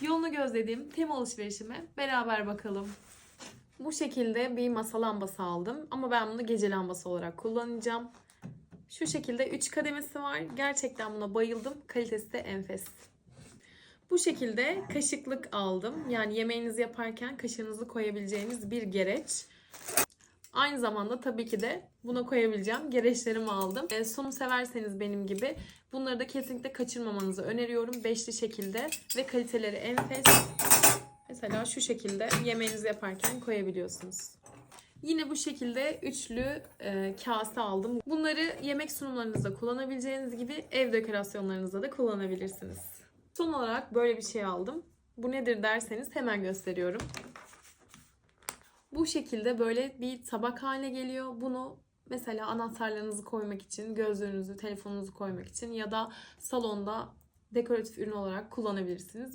Yolunu gözlediğim tem alışverişime beraber bakalım. Bu şekilde bir masa lambası aldım ama ben bunu gece lambası olarak kullanacağım. Şu şekilde 3 kademesi var. Gerçekten buna bayıldım. Kalitesi de enfes. Bu şekilde kaşıklık aldım. Yani yemeğinizi yaparken kaşığınızı koyabileceğiniz bir gereç. Aynı zamanda tabii ki de buna koyabileceğim gereçlerimi aldım. E, sunum severseniz benim gibi bunları da kesinlikle kaçırmamanızı öneriyorum. Beşli şekilde ve kaliteleri enfes. Mesela şu şekilde yemeğinizi yaparken koyabiliyorsunuz. Yine bu şekilde üçlü e, kase aldım. Bunları yemek sunumlarınızda kullanabileceğiniz gibi ev dekorasyonlarınızda da kullanabilirsiniz. Son olarak böyle bir şey aldım. Bu nedir derseniz hemen gösteriyorum. Bu şekilde böyle bir tabak haline geliyor. Bunu mesela anahtarlarınızı koymak için, gözlüğünüzü, telefonunuzu koymak için ya da salonda dekoratif ürün olarak kullanabilirsiniz.